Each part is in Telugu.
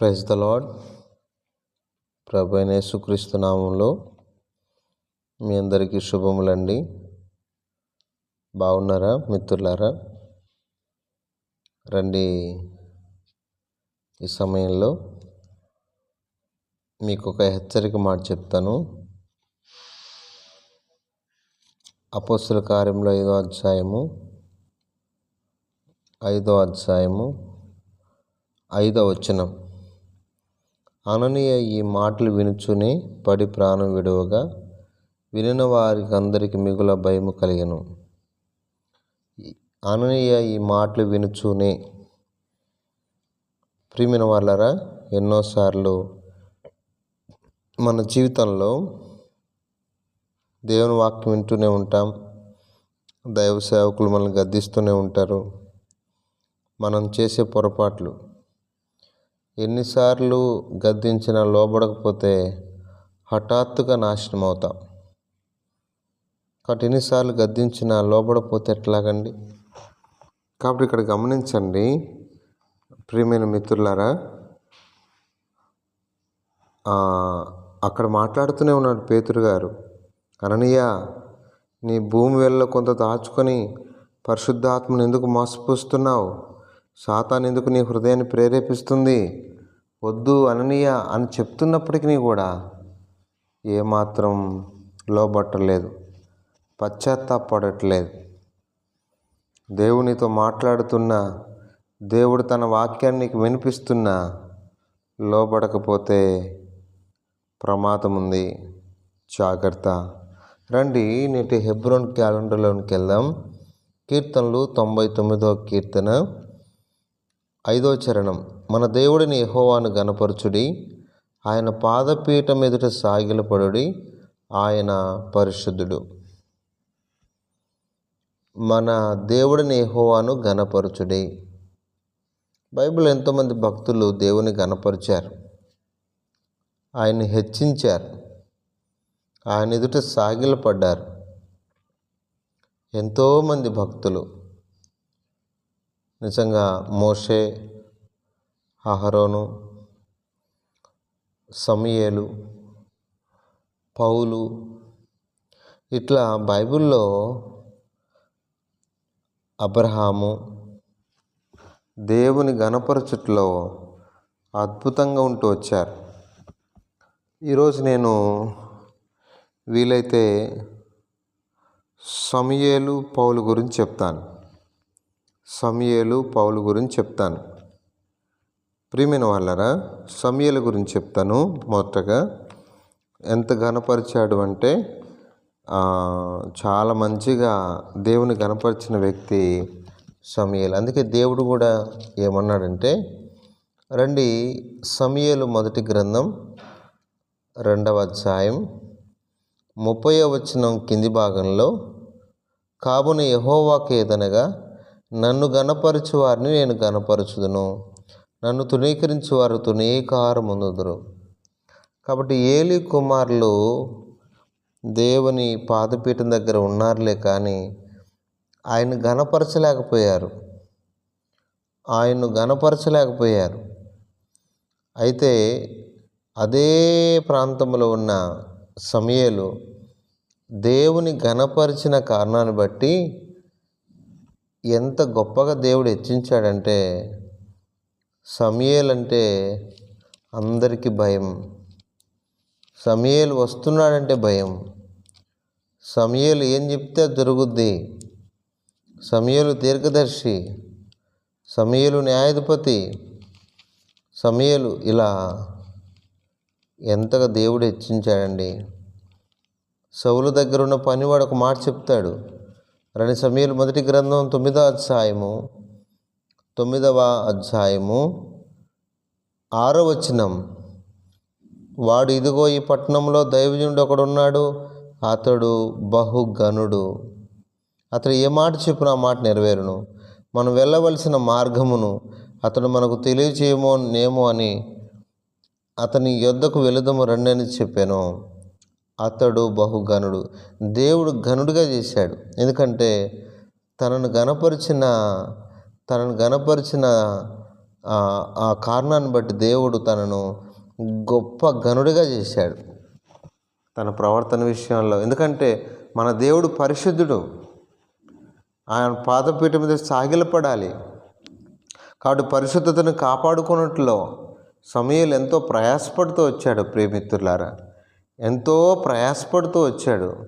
ప్రైజ్ ద లాడ్ ప్రభు యేసుక్రీస్తు నామంలో మీ అందరికీ శుభములండి. బాగున్నారా మిత్రులారా? రండి ఈ సమయంలో మీకు ఒక హెచ్చరిక మాట చెప్తాను. అపోస్తుల కార్యంలో ఐదో అధ్యాయము ఐదో అధ్యాయము ఐదో వచనం. అననీయ ఈ మాటలు వినుచునే పడి ప్రాణం విడువగా వినిన వారికి అందరికి మిగుల భయము కలిగను. అననీయ ఈ మాటలు వినుచునే ప్రియమైన వాళ్ళరా ఎన్నోసార్లు మన జీవితంలో దేవుని వాక్యం వింటూనే ఉంటాం దైవ సేవకులు మనల్ని గద్దిస్తూనే ఉంటారు. మనం చేసే పొరపాట్లు ఎన్నిసార్లు గద్దించినా లోబడకపోతే హఠాత్తుగా నాశనం అవుతాం కాబట్టి ఎన్నిసార్లు గద్దించినా లోబడపోతే ఎట్లాగండి? కాబట్టి ఇక్కడ గమనించండి ప్రియమైన మిత్రులారా అక్కడ మాట్లాడుతూనే ఉన్నాడు పేతురు గారు. అననీయ నీ భూమి వెళ్ళ కొంత దాచుకొని పరిశుద్ధాత్మను ఎందుకు మోసపూస్తున్నావు? సాతాన్ ఎందుకు నీ హృదయాన్ని ప్రేరేపిస్తుంది? వద్దు అననీయ అని చెప్తున్నప్పటికీ కూడా ఏమాత్రం లోబట్టలేదు పశ్చాత్తాపడట్లేదు దేవునితో మాట్లాడుతున్న దేవుడు తన వాక్యాన్ని వినిపిస్తున్నా లోబడకపోతే ప్రమాదం ఉంది జాగ్రత్త. రండి నేటి హెబ్రోన్ క్యాలెండర్లోనికి వెళ్దాం. కీర్తనలు తొంభై తొమ్మిదో కీర్తన. ఐదో చరణం. మన దేవుడిని యహోవాను గనపరచుడి ఆయన పాదపీఠం ఎదుట సాగిలపడుడి ఆయన పరిశుద్ధుడు. మన దేవుడిని యహోవాను గనపరచుడి బైబిల్ ఎంతోమంది భక్తులు దేవుని గనపరిచారు ఆయన్ని హెచ్చించారు. ఆయన ఎదుట సాగిలపడ్డారు. ఎంతోమంది భక్తులు నిజంగా మోషే అహరోను సమయేలు పౌలు ఇట్లా బైబిల్లో అబ్రహాము దేవుని గణపరచుట్లో అద్భుతంగా ఉంటూ వచ్చారు. ఈరోజు నేను వీలైతే సమయేలు పౌలు గురించి చెప్తాను. సమయలు పౌలు గురించి చెప్తాను. ప్రియమైన వాళ్ళరా సమయల గురించి చెప్తాను మొదటగా. ఎంత గనపరిచాడు అంటే చాలా మంచిగా దేవుని గనపరిచిన వ్యక్తి సమయలు. అందుకే దేవుడు కూడా ఏమన్నాడంటే రండి సమయలు మొదటి గ్రంథం రెండవ అధ్యాయం ముప్పై వచనం కింది భాగంలో కాబోని యహోవాకి ఏదనగా నన్ను గనపరచు వారిని నేను గనపరచుదును నన్ను తునీకరించు వారు తునీకారముందుదురు కాబట్టి ఏలి కుమారులు దేవుని పాదపీఠం దగ్గర ఉన్నారులే కానీ ఆయన గనపరచలేకపోయారు ఆయన్ను గనపరచలేకపోయారు అయితే అదే ప్రాంతంలో ఉన్న సమయలు దేవుని గనపరిచిన కారణాన్ని బట్టి ఎంత గొప్పగా దేవుడు హెచ్చించాడంటే సమయల్ అంటే అందరికీ భయం. సమయలు వస్తున్నాడంటే భయం. సమయలు ఏం చెప్తే జరుగుద్ది. సమయలు దీర్ఘదర్శి సమయలు న్యాయాధిపతి సమయలు ఇలా ఎంతగా దేవుడు హెచ్చించాడండి. సౌలు దగ్గర ఉన్న పనివాడు ఒక మాట చెప్తాడు. రెండు సమయాలు మొదటి గ్రంథం తొమ్మిదో అధ్యాయము తొమ్మిదవ అధ్యాయము ఆరో వచనం. వాడు ఇదిగో ఈ పట్టణంలో దైవజనుడు ఒకడున్నాడు అతడు బహుగనుడు అతడు ఏ మాట చెప్పిన ఆ మాట నెరవేరును. మనం వెళ్ళవలసిన మార్గమును అతడు మనకు తెలియచేయమో నేమో అని అతని యొద్దకు వెళుదము రండి అని చెప్పాను. అతడు బహుఘనుడు. దేవుడు ఘనుడిగా చేశాడు. ఎందుకంటే తనను గనపరిచిన తనను గనపరిచిన ఆ- కారణాన్ని బట్టి దేవుడు తనను గొప్ప ఘనుడిగా చేశాడు. తన ప్రవర్తన విషయంలో. ఎందుకంటే మన దేవుడు పరిశుద్ధుడు. ఆయన పాదపీఠ మీద సాగిలపడాలి. కాబట్టి పరిశుద్ధతను కాపాడుకున్నట్లో సమయాలు ఎంతో ప్రయాసపడుతూ వచ్చాడు ప్రేమిత్రులారా ఎంతో ప్రయాసపడుతూ వచ్చాడు.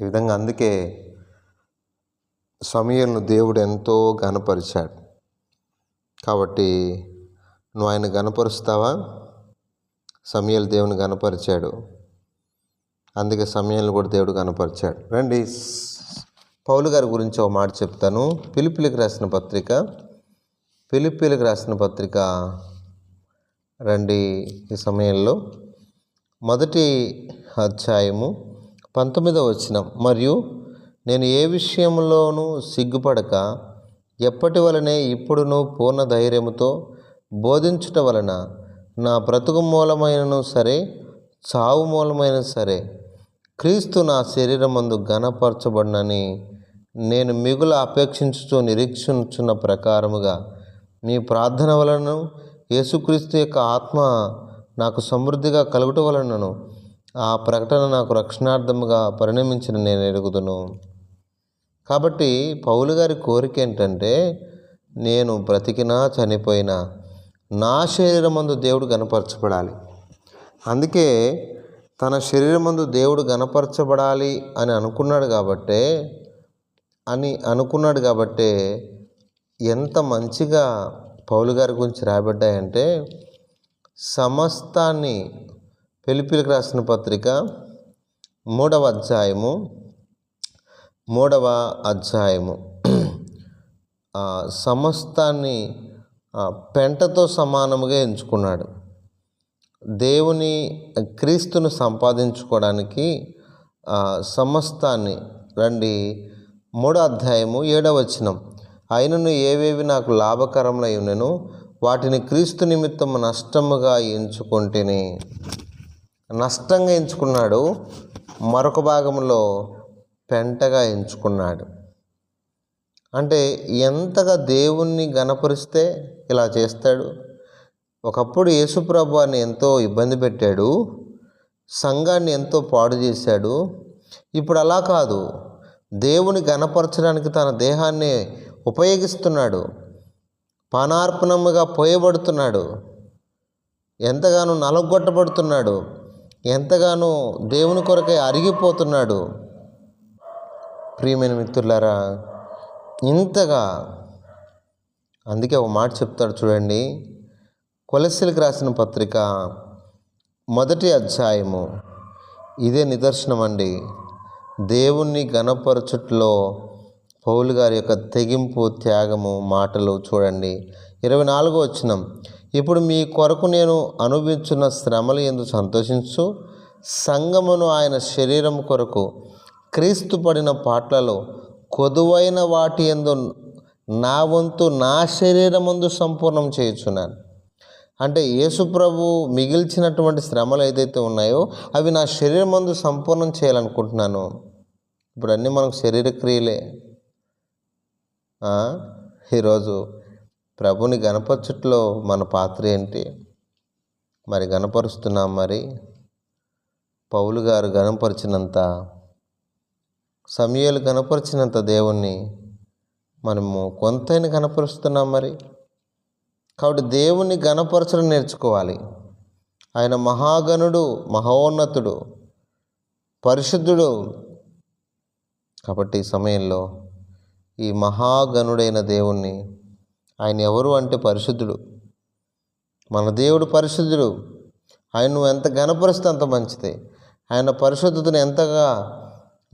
ఈ విధంగా అందుకే సమయంలో దేవుడు ఎంతో గనపరిచాడు కాబట్టి నువ్వు ఆయన గనపరుస్తావా సమయాలు దేవుని గనపరిచాడు అందుకే సమయాలను కూడా దేవుడు కనపరిచాడు రండి పౌలు గారి గురించి ఒక మాట చెప్తాను. పిలిపిలికి రాసిన పత్రిక పిలిపిలికి రాసిన పత్రిక రండి ఈ సమయంలో. మొదటి అధ్యాయము పంతొమ్మిదవ వచనం. మరియు నేను ఏ విషయంలోనూ సిగ్గుపడక ఎప్పటి వలనే ఇప్పుడును పూర్ణ ధైర్యముతో బోధించుట వలన నా బ్రతుకు మూలమైనను సరే చావు మూలమైన సరే క్రీస్తు నా శరీరమందు ఘనపరచబడినని నేను మిగుల అపేక్షించుతూ నిరీక్షించున్న ప్రకారముగా మీ ప్రార్థన వలన యేసుక్రీస్తు యొక్క ఆత్మ నాకు సమృద్ధిగా కలుగుట వలనను ఆ ప్రకటన నాకు రక్షణార్థముగా పరిణమించిన నేను ఎరుగుదును. కాబట్టి పౌలు గారి కోరిక ఏంటంటే నేను బ్రతికినా చనిపోయినా నా శరీరమందు దేవుడు గనపరచబడాలి. అందుకే తన శరీరమందు దేవుడు గనపరచబడాలి అని అనుకున్నాడు కాబట్టే అని అనుకున్నాడు కాబట్టే ఎంత మంచిగా పౌలు గారి గురించి రాబడ్డాయంటే సమస్తాన్ని పిలిపిలికి రాసిన పత్రిక మూడవ అధ్యాయము మూడవ అధ్యాయము. సమస్తాన్ని పెంటతో సమానముగా ఎంచుకున్నాడు. దేవుని క్రీస్తును సంపాదించుకోవడానికి సమస్తాన్ని రండి. మూడో అధ్యాయము ఏడవ వచనం. అయినను ఏవేవి నాకు లాభకరములై ఉన్నను వాటిని క్రీస్తు నిమిత్తం నష్టముగా ఎంచుకుంటేనే నష్టంగా ఎంచుకున్నాడు మరొక భాగంలో పెంటగా ఎంచుకున్నాడు. అంటే ఎంతగా దేవుణ్ణి గణపరిస్తే ఇలా చేస్తాడు? ఒకప్పుడు యేసుప్రభు అని ఎంతో ఇబ్బంది పెట్టాడు సంఘాన్ని ఎంతో పాడు చేశాడు. ఇప్పుడు అలా కాదు. దేవుని గణపరచడానికి తన దేహాన్ని ఉపయోగిస్తున్నాడు. పానార్పణముగా పోయబడుతున్నాడు. ఎంతగానో నలగొట్టబడుతున్నాడు. ఎంతగానో దేవుని కొరకై అరిగిపోతున్నాడు. ప్రియమైన మిత్రులారా ఇంతగా అందుకే ఒక మాట చెప్తాడు చూడండి. కొలసిలకు రాసిన పత్రిక మొదటి అధ్యాయము. ఇదే నిదర్శనం అండి దేవుణ్ణి గణపరచుట్లో పౌలు గారి యొక్క తెగింపు త్యాగము మాటలు చూడండి. ఇరవై నాలుగో వచ్చినం ఇప్పుడు మీ కొరకు నేను అనుభవించున్న శ్రమలు ఎందు సంతోషించు. సంగమును ఆయన శరీరం కొరకు క్రీస్తు పడిన పాటలలో కొదువైన వాటి ఎందు నా వంతు నా శరీరమందు సంపూర్ణం చేయుచున్నాను. అంటే యేసుప్రభు మిగిల్చినటువంటి శ్రమలు ఏదైతే ఉన్నాయో అవి నా శరీరం ముందు సంపూర్ణం చేయాలనుకుంటున్నాను. ఇప్పుడు అన్నీ మనకు శరీర క్రియలే. ఈరోజు ప్రభుని గణపరచుట్లో మన పాత్ర ఏంటి? మరి గణపరుస్తున్నాం మరి. పౌలు గారు గణపరిచినంత సమయాలు గణపరిచినంత దేవుణ్ణి మనము కొంతైనా గణపరుస్తున్నాం మరి. కాబట్టి దేవుణ్ణి గణపరచడం నేర్చుకోవాలి. ఆయన మహాగణుడు మహోన్నతుడు పరిశుద్ధుడు. కాబట్టి ఈ సమయంలో ఈ మహాగణుడైన దేవుణ్ణి. ఆయన ఎవరు అంటే పరిశుద్ధుడు. మన దేవుడు పరిశుద్ధుడు. ఆయన నువ్వు ఎంత గణపరిస్తే అంత మంచిది. ఆయన పరిశుద్ధతను ఎంతగా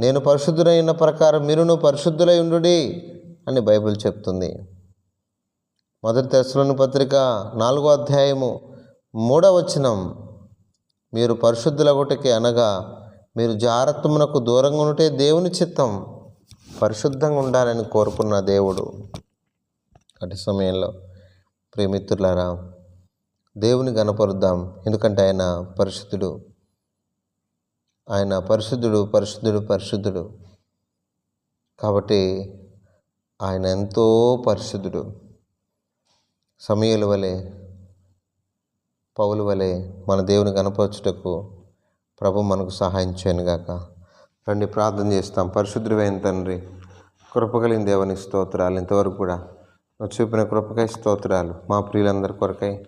నేను పరిశుద్ధుడైన ప్రకారం మీరు నువ్వు పరిశుద్ధులై ఉండుడి అని బైబిల్ చెప్తుంది. మొదటి తెశలోని పత్రిక నాలుగో అధ్యాయము మూడవ వచనం. మీరు పరిశుద్ధులగుటకి అనగా మీరు జారత్వమునకు దూరంగా ఉంటే దేవుని చిత్తం. పరిశుద్ధంగా ఉండాలని కోరుకున్న దేవుడు. అటు సమయంలో ప్రేమిత్రులారా దేవుని గణపరుద్దాం. ఎందుకంటే ఆయన పరిశుద్ధుడు. ఆయన పరిశుద్ధుడు పరిశుద్ధుడు పరిశుద్ధుడు. కాబట్టి ఆయన ఎంతో పరిశుద్ధుడు. సమయల వలె పౌలు వలె మన దేవుని కనపరచుటకు ప్రభు మనకు సహాయం చేయనుగాక. గాక రండి ప్రార్థన చేస్తాం. పరిశుద్ధమైన తండ్రి కృపగలిగిన దేవుని స్తోత్రాలు ఇంతవరకు కూడా నువ్వు చూపిన కృపకై స్తోత్రాలు మా ప్రియులందరి కొరకై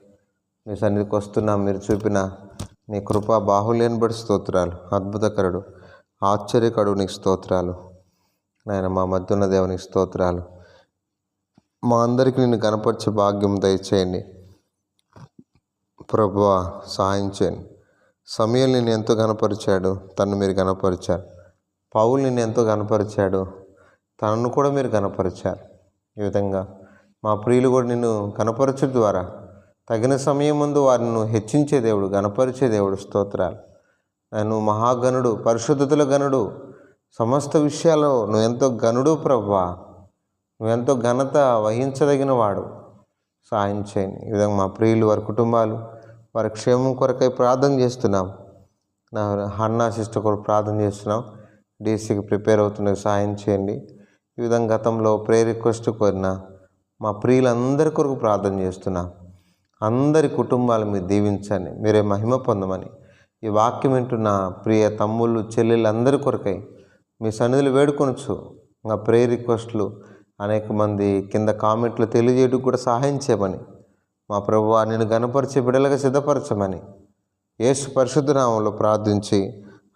మీ సన్నిధికి వస్తున్నాం. మీరు చూపిన నీ కృప బాహుల్యాన్ని బట్టి స్తోత్రాలు. అద్భుతకరుడు ఆశ్చర్యకరుడు నీకు స్తోత్రాలు. నాయన మా మధ్య ఉన్న దేవునికి స్తోత్రాలు. మా అందరికీ నిన్ను కనపరిచే భాగ్యం దయచేయండి. ప్రభువ సహాయం చేయండి. సమయం నేను ఎంతో కనపరిచాడు తను మీరు కనపరిచారు పౌలు నిన్ను ఎంతో కనపరిచాడు తనను కూడా మీరు కనపరిచారు ఈ విధంగా మా ప్రియులు కూడా నిన్ను కనపరచడం ద్వారా తగిన సమయం ముందు వారిని హెచ్చించే దేవుడు గణపరిచే దేవుడు స్తోత్రాలు. నన్ను మహాగణుడు పరిశుద్ధతుల గనుడు సమస్త విషయాల్లో నువ్వు ఎంతో గనుడు ప్రభువా నువ్వెంతో ఘనత వహించదగిన వాడు. సాయం చేయండి. ఈ విధంగా మా ప్రియులు వారి కుటుంబాలు వారి క్షేమం కొరకై ప్రార్థన చేస్తున్నాం. నా హన్నా సిస్టర్ కొరకు ప్రార్థన చేస్తున్నాం. డీసీకి ప్రిపేర్ అవుతున్న సాయం చేయండి. ఈ విధంగా గతంలో ప్రే రిక్వెస్ట్ కోరిన మా ప్రియులందరి కొరకు ప్రార్థన చేస్తున్నా. అందరి కుటుంబాలు మీరు దీవించండి. మీరే మహిమ పొందమని ఈ వాక్యం వింటున్న ప్రియ తమ్ముళ్ళు చెల్లెళ్ళందరి కొరకై మీ సన్నిధులు వేడుకొనొచ్చు ఇంకా ప్రే రిక్వెస్ట్లు అనేక మంది కింద కామెంట్లు తెలియజేయడానికి కూడా సహాయం చేయమని మా ప్రభు నేను గనపరిచే బిడలుగా సిద్ధపరచమని యేసు పరిశుద్ధనామంలో ప్రార్థించి